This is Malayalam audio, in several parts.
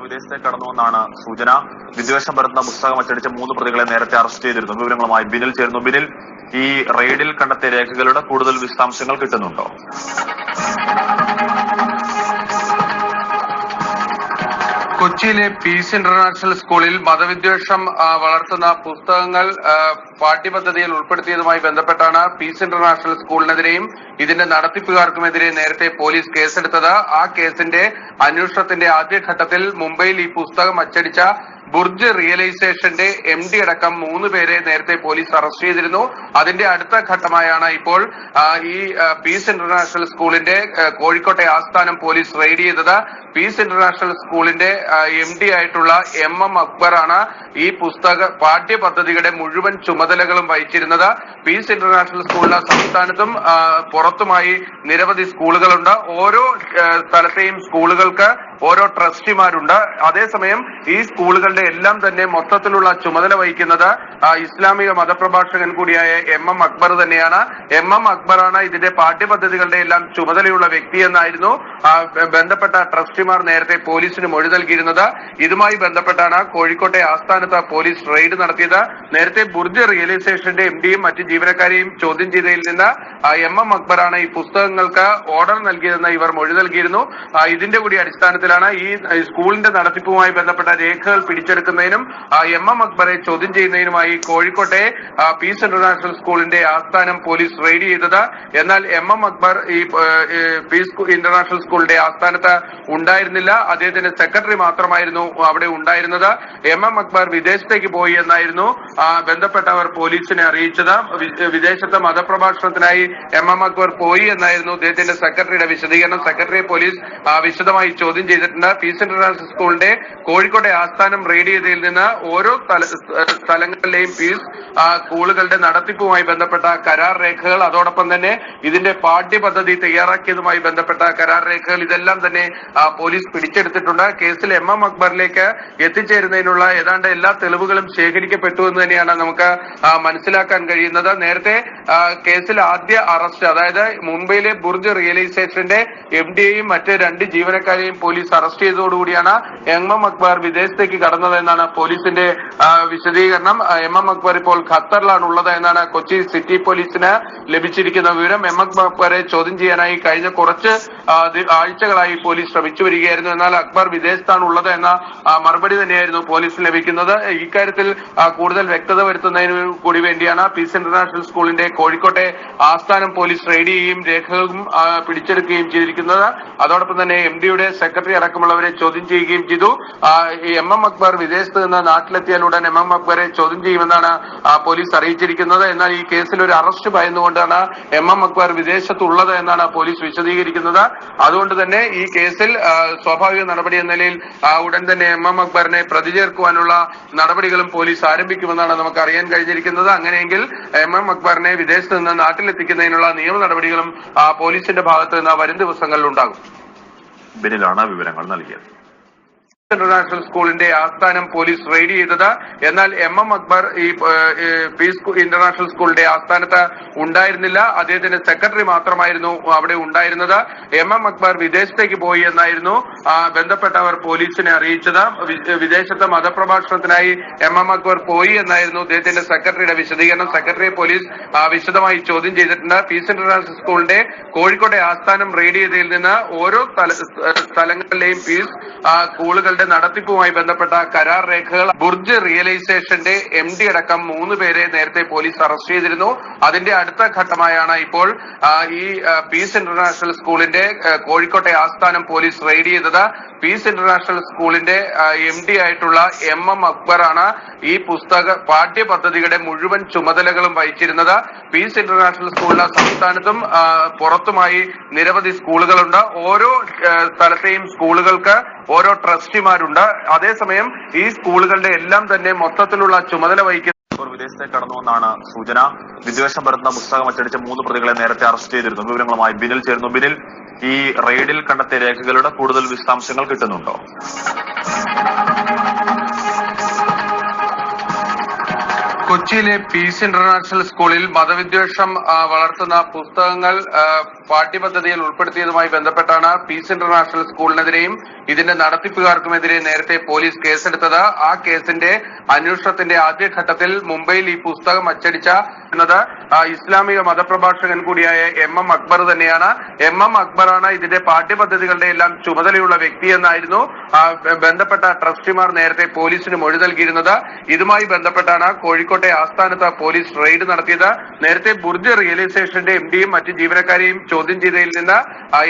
വിദേശത്തേക്ക് കടന്നുവെന്നാണ് സൂചന. വിദ്വേഷം പരത്തുന്ന പുസ്തകം അച്ചടിച്ച മൂന്ന് പ്രതികളെ നേരത്തെ അറസ്റ്റ് ചെയ്തിരുന്നു. വിവരങ്ങളുമായി ബിനിൽ ചേരുന്നു. ബിനിൽ ഈ റെയ്ഡിൽ കണ്ടെത്തിയ രേഖകളുടെ കൂടുതൽ വിശദാംശങ്ങൾ കിട്ടുന്നുണ്ടോ? കൊച്ചിയിലെ പീസ് ഇന്റർനാഷണൽ സ്കൂളിൽ മതവിദ്വേഷം വളർത്തുന്ന പുസ്തകങ്ങൾ പാഠ്യപദ്ധതിയിൽ ഉൾപ്പെടുത്തിയതുമായി ബന്ധപ്പെട്ടാണ് പീസ് ഇന്റർനാഷണൽ സ്കൂളിനെതിരെയും ഇതിന്റെ നടത്തിപ്പുകാർക്കുമെതിരെ നേരത്തെ പോലീസ് കേസെടുത്തത്. ആ കേസിന്റെ അന്വേഷണത്തിന്റെ ആദ്യഘട്ടത്തിൽ മുംബൈയിൽ ഈ പുസ്തകം അച്ചടിച്ച ബുർജ് റിയലൈസേഷന്റെ എം ഡി അടക്കം മൂന്ന് പേരെ നേരത്തെ പോലീസ് അറസ്റ്റ് ചെയ്തിരുന്നു. അതിന്റെ അടുത്ത ഘട്ടമായാണ് ഇപ്പോൾ ഈ പീസ് ഇന്റർനാഷണൽ സ്കൂളിന്റെ കോഴിക്കോട്ടെ ആസ്ഥാനം പോലീസ് റെയ്ഡ് ചെയ്തത്. പീസ് ഇന്റർനാഷണൽ സ്കൂളിന്റെ എം ഡി ആയിട്ടുള്ള എം എം അക്ബറാണ് ഈ പുസ്തക പാഠ്യപദ്ധതിയുടെ മുഴുവൻ ചുമതലകളും വഹിച്ചിരുന്നത്. പീസ് ഇന്റർനാഷണൽ സ്കൂളിലെ സംസ്ഥാനത്തും പുറത്തുമായി നിരവധി സ്കൂളുകളുണ്ട്. ഓരോ സ്ഥലത്തെയും സ്കൂളുകൾക്ക് ഓരോ ട്രസ്റ്റിമാരുണ്ട്. അതേസമയം ഈ സ്കൂളുകളുടെ എല്ലാം തന്നെ മൊത്തത്തിലുള്ള ചുമതല വഹിക്കുന്നത് ഇസ്ലാമിക മതപ്രഭാഷകൻ കൂടിയായ എം എം അക്ബർ തന്നെയാണ്. എം എം അക്ബറാണ് ഇതിന്റെ പാഠ്യപദ്ധതികളുടെ എല്ലാം ചുമതലയുള്ള വ്യക്തി എന്നായിരുന്നു ബന്ധപ്പെട്ട ട്രസ്റ്റിമാർ നേരത്തെ പോലീസിന് മൊഴി നൽകിയിരുന്നത്. ഇതുമായി ബന്ധപ്പെട്ടാണ് കോഴിക്കോട്ടെ ആസ്ഥാനത്ത് പോലീസ് റെയ്ഡ് നടത്തിയത്. നേരത്തെ ബുർജ് റിയലൈസേഷന്റെ എം ഡിയും മറ്റ് ജീവനക്കാരെയും ചോദ്യം ചെയ്തതിൽ നിന്ന് എം എം അക്ബറാണ് ഈ പുസ്തകങ്ങൾക്ക് ഓർഡർ നൽകിയതെന്ന് ഇവർ മൊഴി നൽകിയിരുന്നു. ഇതിന്റെ കൂടി അടിസ്ഥാനത്തിലാണ് ഈ സ്കൂളിന്റെ നടത്തിപ്പുമായി ബന്ധപ്പെട്ട രേഖകൾ പിടിച്ചെടുക്കുന്നതിനും എം എം അക്ബറെ ചോദ്യം ചെയ്യുന്നതിനുമായി കോഴിക്കോട്ടെ പീസ് ഇന്റർനാഷണൽ സ്കൂളിന്റെ ആസ്ഥാനം പോലീസ് റെയ്ഡ് ചെയ്തത്. എന്നാൽ എം എം അക്ബർ ഈ പീസ് ഇന്റർനാഷണൽ സ്കൂളിന്റെ ആസ്ഥാനത്ത് ഉണ്ടായിരുന്നില്ല. അദ്ദേഹത്തിന്റെ സെക്രട്ടറി മാത്രമായിരുന്നു അവിടെ ഉണ്ടായിരുന്നത്. എം എം അക്ബർ വിദേശത്തേക്ക് പോയി എന്നായിരുന്നു ബന്ധപ്പെട്ടവർ പോലീസിനെ അറിയിച്ചത്. വിദേശത്തെ മതപ്രഭാഷണത്തിനായി എം എം അക്ബർ പോയി എന്നായിരുന്നു അദ്ദേഹത്തിന്റെ സെക്രട്ടറിയുടെ വിശദീകരണം. സെക്രട്ടറിയെ പോലീസ് വിശദമായി ചോദ്യം ചെയ്തിട്ടുണ്ട്. പീസ് ഇന്റർനാഷണൽ സ്കൂളിന്റെ കോഴിക്കോട്ടെ ആസ്ഥാനം റെയ്ഡ് ചെയ്തതിൽ നിന്ന് ഓരോ സ്ഥല- സ്ഥലങ്ങളിലെയും പീസ് സ്കൂളുകളുടെ നടത്തിപ്പുമായി ബന്ധപ്പെട്ട കരാർ രേഖകൾ അതോടൊപ്പം തന്നെ ഇതിന്റെ പാഠ്യപദ്ധതി തയ്യാറാക്കിയതുമായി ബന്ധപ്പെട്ട കരാർ രേഖകൾ ഇതെല്ലാം തന്നെ പോലീസ് പിടിച്ചെടുത്തിട്ടുണ്ട്. കേസിൽ എം എം അക്ബറിലേക്ക് എത്തിച്ചേരുന്നതിനുള്ള ഏതാണ്ട് എല്ലാ തെളിവുകളും ശേഖരിക്കപ്പെട്ടു എന്ന് തന്നെയാണ് നമുക്ക് മനസ്സിലാക്കാൻ കഴിയുന്നത്. നേരത്തെ കേസിൽ ആദ്യ അറസ്റ്റ് അതായത് മുംബൈയിലെ ബുർജ് റിയലൈസേഷന്റെ എം ഡിയെയും മറ്റ് രണ്ട് ജീവനക്കാരെയും പോലീസ് അറസ്റ്റ് ചെയ്തതോടുകൂടിയാണ് എം എം അക്ബർ വിദേശത്തേക്ക് കടന്നത് എന്നാണ് പോലീസിന്റെ വിശദീകരണം. എം എം അക്ബർ ഇപ്പോൾ ഖത്തറിലാണ് ഉള്ളത് എന്നാണ് കൊച്ചി സിറ്റി പോലീസിന് ലഭിച്ചിരിക്കുന്ന വിവരം. എം എം അക്ബറെ ചോദ്യം ചെയ്യാനായി കഴിഞ്ഞ കുറച്ച് ആഴ്ചകളായി പോലീസ് ശ്രമിച്ചു വരികയായിരുന്നു. എന്നാൽ അക്ബർ വിദേശത്താണ് ഉള്ളത് എന്ന മറുപടി തന്നെയായിരുന്നു പോലീസിന് ലഭിക്കുന്നത്. ഇക്കാര്യത്തിൽ കൂടുതൽ വ്യക്തത വരുത്തുന്നതിന് കൂടി വേണ്ടിയാണ് പീസ് ഇന്റർനാഷണൽ സ്കൂളിന്റെ കോഴിക്കോട്ടെ ആസ്ഥാനം പോലീസ് റെയ്ഡ് ചെയ്യുകയും രേഖകളും പിടിച്ചെടുക്കുകയും ചെയ്തിരിക്കുന്നത്. അതോടൊപ്പം തന്നെ എം ഡിയുടെ സെക്രട്ടറി അടക്കമുള്ളവരെ ചോദ്യം ചെയ്യുകയും ചെയ്തു. എം എം അക്ബർ വിദേശത്ത് നിന്ന് നാട്ടിലെത്തിയാൽ ഉടൻ എം എം അക്ബറെ ചോദ്യം ചെയ്യുമെന്നാണ് പോലീസ് അറിയിച്ചിരിക്കുന്നത്. എന്നാൽ ഈ കേസിൽ ഒരു അറസ്റ്റ് ഭയന്നുകൊണ്ടാണ് എം എം അക്ബർ വിദേശത്തുള്ളത് എന്നാണ് പോലീസ് വിശദീകരിക്കുന്നത്. അതുകൊണ്ട് തന്നെ ഈ കേസിൽ സ്വാഭാവിക നടപടി എന്ന നിലയിൽ ഉടൻ തന്നെ എം എം അക്ബറിനെ പ്രതി ചേർക്കുവാനുള്ള നടപടികളും പോലീസ് ആരംഭിക്കുമെന്നാണ് നമുക്ക് അറിയാൻ കഴിഞ്ഞിരിക്കുന്നത്. അങ്ങനെയെങ്കിൽ എം എം അക്ബറിനെ വിദേശത്ത് നിന്ന് നാട്ടിലെത്തിക്കുന്നതിനുള്ള നിയമ നടപടികളും പോലീസിന്റെ ഭാഗത്ത് നിന്ന് വരും ദിവസങ്ങളിൽ ഉണ്ടാകും. ബിനിലാണ് വിവരങ്ങൾ നൽകിയത്. ഇന്റർനാഷണൽ സ്കൂളിന്റെ ആസ്ഥാനം പോലീസ് റെയ്ഡ് ചെയ്തത്. എന്നാൽ എം എം അക്ബർ ഈ പീസ് ഇന്റർനാഷണൽ സ്കൂളിന്റെ ആസ്ഥാനത്ത് ഉണ്ടായിരുന്നില്ല. അദ്ദേഹത്തിന്റെ സെക്രട്ടറി മാത്രമായിരുന്നു അവിടെ ഉണ്ടായിരുന്നത്. എം എം അക്ബർ വിദേശത്തേക്ക് പോയി എന്നായിരുന്നു ബന്ധപ്പെട്ടവർ പോലീസിനെ അറിയിച്ചത്. വിദേശത്തെ മതപ്രഭാഷണത്തിനായി എം എം അക്ബർ പോയി എന്നായിരുന്നു അദ്ദേഹത്തിന്റെ സെക്രട്ടറിയുടെ വിശദീകരണം. സെക്രട്ടറി പോലീസ് വിശദമായി ചോദ്യം ചെയ്തിട്ടുണ്ട്. പീസ് ഇന്റർനാഷണൽ സ്കൂളിന്റെ കോഴിക്കോട്ടെ ആസ്ഥാനം റെയ്ഡ് ചെയ്തതിൽ നിന്ന് ഓരോ സ്ഥല- സ്ഥലങ്ങളിലെയും പീസ് ആ, സ്കൂളുകളുടെ നടത്തിപ്പുമായി ബന്ധപ്പെട്ട കരാർ രേഖകൾ ബുർജ് റിയലൈസേഷന്റെ എം ഡി അടക്കം മൂന്ന് പേരെ നേരത്തെ പോലീസ് അറസ്റ്റ് ചെയ്തിരുന്നു. അതിന്റെ അടുത്ത ഘട്ടമായാണ് ഇപ്പോൾ ഈ പീസ് ഇന്റർനാഷണൽ സ്കൂളിന്റെ കോഴിക്കോട്ടെ ആസ്ഥാനം പോലീസ് റെയ്ഡ് ചെയ്തത്. പീസ് ഇന്റർനാഷണൽ സ്കൂളിന്റെ എം ഡി ആയിട്ടുള്ള എം എം അക്ബറാണ് ഈ പുസ്തക പാഠ്യപദ്ധതിയുടെ മുഴുവൻ ചുമതലകളും വഹിച്ചിരുന്നത്. പീസ് ഇന്റർനാഷണൽ സ്കൂളിന് സംസ്ഥാനത്തും പുറത്തുമായി നിരവധി സ്കൂളുകളുണ്ട്. ഓരോ സ്ഥലത്തെയും സ്കൂളുകൾക്ക് ഓരോ ട്രസ്റ്റിമാരുണ്ട്. അതേസമയം ഈ സ്കൂളുകളുടെ എല്ലാം തന്നെ മൊത്തത്തിലുള്ള ചുമതല വഹിക്കുന്ന വിദേശത്തേക്ക് കടന്നുവെന്നാണ് സൂചന. വിദ്വേഷം പരത്തുന്ന പുസ്തകം അച്ചടിച്ച മൂന്ന് പ്രതികളെ നേരത്തെ അറസ്റ്റ് ചെയ്തിരുന്നു. വിവരങ്ങളുമായി ബിനിൽ ചേരുന്നു. ബിനിൽ ഈ റെയ്ഡിൽ കണ്ടെത്തിയ രേഖകളുടെ കൂടുതൽ വിശദാംശങ്ങൾ കിട്ടുന്നുണ്ടോ? കൊച്ചിയിലെ പീസ് ഇന്റർനാഷണൽ സ്കൂളിൽ മതവിദ്വേഷം വളർത്തുന്ന പുസ്തകങ്ങൾ പാഠ്യപദ്ധതിയിൽ ഉൾപ്പെടുത്തിയതുമായി ബന്ധപ്പെട്ടാണ് പീസ് ഇന്റർനാഷണൽ സ്കൂളിനെതിരെയും ഇതിന്റെ നടത്തിപ്പുകാർക്കുമെതിരെ നേരത്തെ പോലീസ് കേസെടുത്തത്. ആ കേസിന്റെ അന്വേഷണത്തിന്റെ ആദ്യഘട്ടത്തിൽ മുംബൈയിൽ ഈ പുസ്തകം അച്ചടിച്ച ആ, ഇസ്ലാമിക മതപ്രഭാഷകൻ കൂടിയായ എം എം അക്ബർ തന്നെയാണ്. എം എം അക്ബറാണ് ഇതിന്റെ പാഠ്യപദ്ധതികളുടെ എല്ലാം ചുമതലയുള്ള വ്യക്തി എന്നായിരുന്നു ബന്ധപ്പെട്ട ട്രസ്റ്റിമാർ നേരത്തെ പോലീസിന് മൊഴി നൽകിയിരുന്നത്. ഇതുമായി ബന്ധപ്പെട്ടാണ് കോഴിക്കോട്ടെ ആസ്ഥാനത്ത് പോലീസ് റെയ്ഡ് നടത്തിയത്. നേരത്തെ ബുർജ് റിയലൈസേഷന്റെ എം ഡിയും മറ്റ് ജീവനക്കാരെയും ചോദ്യം ചെയ്തതിൽ നിന്ന്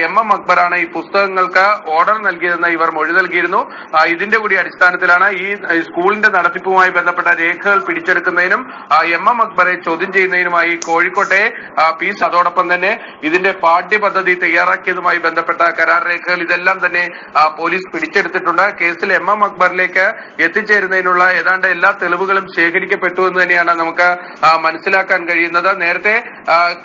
എം എം അക്ബറാണ് ഈ പുസ്തകങ്ങൾക്ക് ഓർഡർ നൽകിയതെന്ന് ഇവർ മൊഴി നൽകിയിരുന്നു. ഇതിന്റെ കൂടി അടിസ്ഥാനത്തിലാണ് ഈ സ്കൂളിന്റെ നടത്തിപ്പുമായി ബന്ധപ്പെട്ട രേഖകൾ പിടിച്ചെടുക്കുന്നതിനും എം എം അക്ബറെ ചോദ്യം ചെയ്യുന്നതിനുമായി കോഴിക്കോട്ടെ പീസ് അതോടൊപ്പം തന്നെ ഇതിന്റെ പാഠ്യപദ്ധതി തയ്യാറാക്കിയതുമായി ബന്ധപ്പെട്ട കരാർ രേഖകൾ ഇതെല്ലാം തന്നെ പോലീസ് പിടിച്ചെടുത്തിട്ടുണ്ട്. കേസിൽ എം എം അക്ബറിലേക്ക് എത്തിച്ചേരുന്നതിനുള്ള ഏതാണ്ട് എല്ലാ തെളിവുകളും ശേഖരിക്കപ്പെട്ടു എന്ന് തന്നെയാണ് നമുക്ക് മനസ്സിലാക്കാൻ കഴിയുന്നത്. നേരത്തെ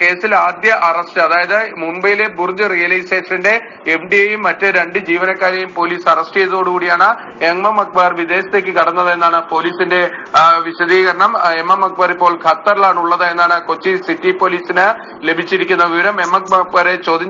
കേസിൽ ആദ്യ അറസ്റ്റ് അതായത് മുംബൈയിലെ ബുർജ് റിയലൈസേഷന്റെ എം ഡിയെയും മറ്റ് രണ്ട് ജീവനക്കാരെയും പോലീസ് അറസ്റ്റ് ചെയ്തതോടുകൂടിയാണ് എം എം അക്ബർ വിദേശത്തേക്ക് കടന്നതെന്നാണ് പോലീസിന്റെ വിശദീകരണം. എം എം അക്ബർ ഇപ്പോൾ ഖത്തറിലാണ് ഉള്ളത്. എന്നാണ് കൊച്ചി സിറ്റി പോലീസിന് ലഭിച്ചിരിക്കുന്ന വിവരം. എം എസ് അക്ബറെ ചോദ്യം